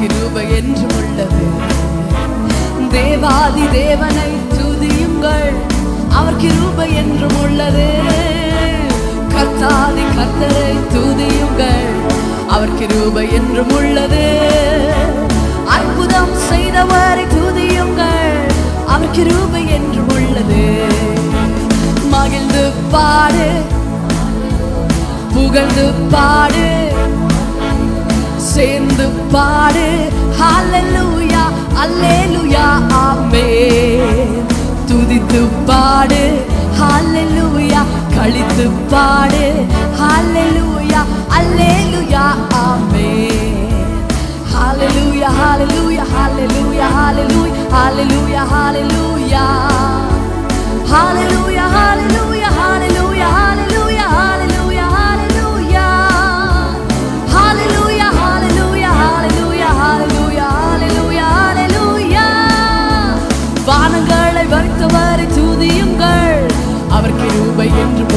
கிருபை என்றும் உள்ளது தேவாதி தேவனை துதியுங்கள். அவர் கிருபை என்றும் உள்ளது கர்த்தாதி கர்த்தரை துதியுங்கள். அவர் கிருபை என்றும் உள்ளது அற்புதம் செய்தவரை துதியுங்கள். அவர் கிருபை என்றும் உள்ளது மகிழ்ந்து பாடு. புகழ்ந்து பாடு. சேர்ந்து பாடு ஹalleluya அல்லேலுயா ஆமே துதித்து பாடு ஹalleluya கழித்து பாடு ஹalleluya அல்லேலுயா ஆமே ஹalleluya ஹalleluya ஹalleluya ஹalleluya ஹalleluya ஹalleluya ஹalleluya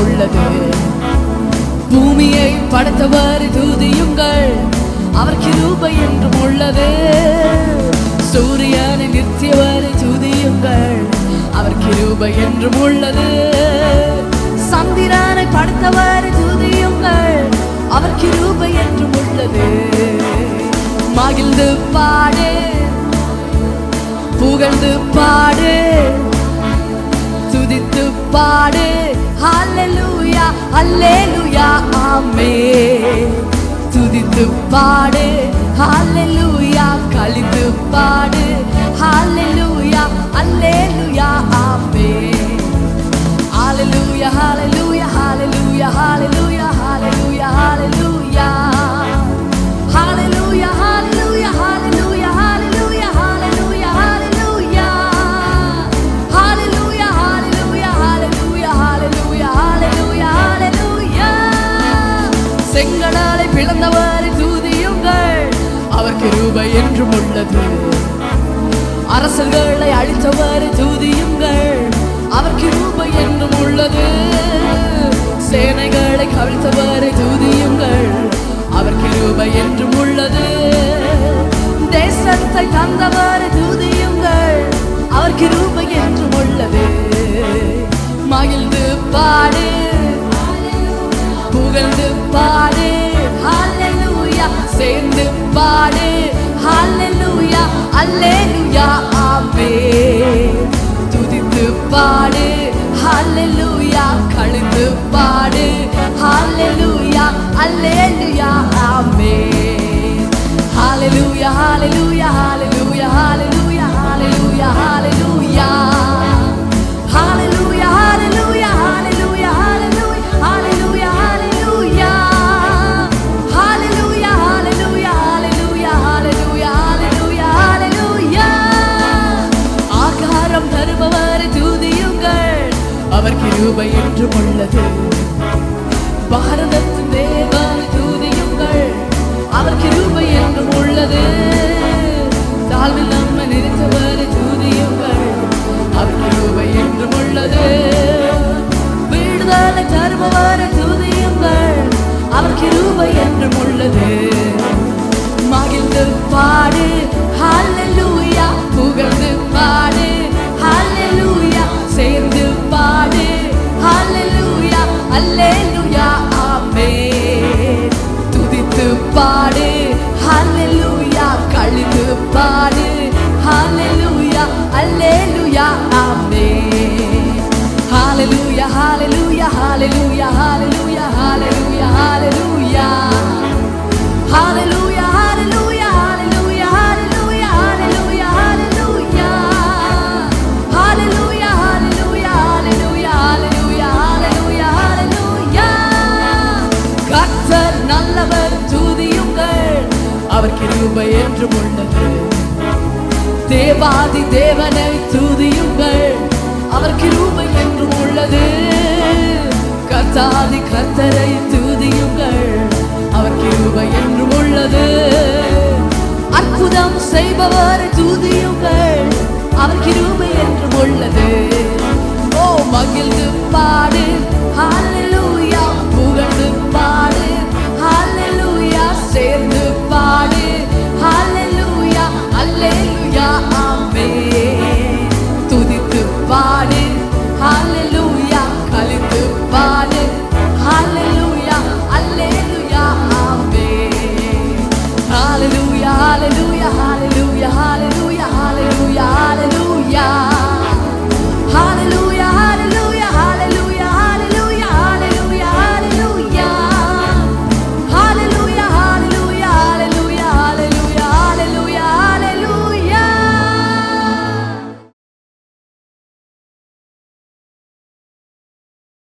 உள்ளது. பூமியை படைத்தவர் துதியுங்கள் அவர் கிருபை என்றும் உள்ளது. சூரியனை நிறுத்தியவர் துதியுங்கள் அவர் கிருபை என்றும் உள்ளது. சந்திரனை படைத்தவர் துதியுங்கள் அவர் கிருபை என்றும் உள்ளது. மகிழ்ந்து பாடு. புகழ்ந்து பாடு. துதித்து பாடு ஹalleluya ஹalleluya ஆமென் துதித்து பாடு ஹalleluya செங்கடாலை பிளந்தவாறு தூதியுங்கள். அவர் கிருபை என்றும் உள்ளது. அரசர்களை அழித்தவாறு தூதியுங்கள். அவர் கிருபை என்றும் உள்ளது. சேனைகளை கவிழ்த்தவாறு தூதியுங்கள். அவர் கிருபை என்றும் உள்ளது. தேசத்தை தந்தவர் அவர் கிருபை என்றும் உள்ளது பாரதத்தின் தேவனை தூதியுங்கள் அவர் கிருபை என்றும் உள்ளது. தாழ்வில் நம்மை நிறுத்தவரை துதியுங்கள் அவர் கிருபை என்றும் உள்ளது. விடுதலை தருபவரை தூதியுங்கள் அவர் கிருபை என்றும் உள்ளது. மகிழ்ந்து பாடு. ஹalleluya புகழ்ந்து பாடு. அல்லேலூயா ஆமென் துதித்து பாடு ஹalleluya கழிந்து பாடு ஹalleluya அல்லேலூயா ஆமென் ஹalleluya ஹalleluya ஹalleluya ஹalleluya ஹalleluya ஹalleluya கிருபை என்று உள்ளது தேவாதி தேவனை துதியுங்கள். அவர் கிருபை என்றும் உள்ளது. கத்தாதி கத்தரை துதியுங்கள். அவர் கிருபை என்றும் உள்ளது. அற்புதம் செய்பவரை துதியுங்கள். அவர் கிருபை என்றும் உள்ளது. ஓ மகிழ்ந்து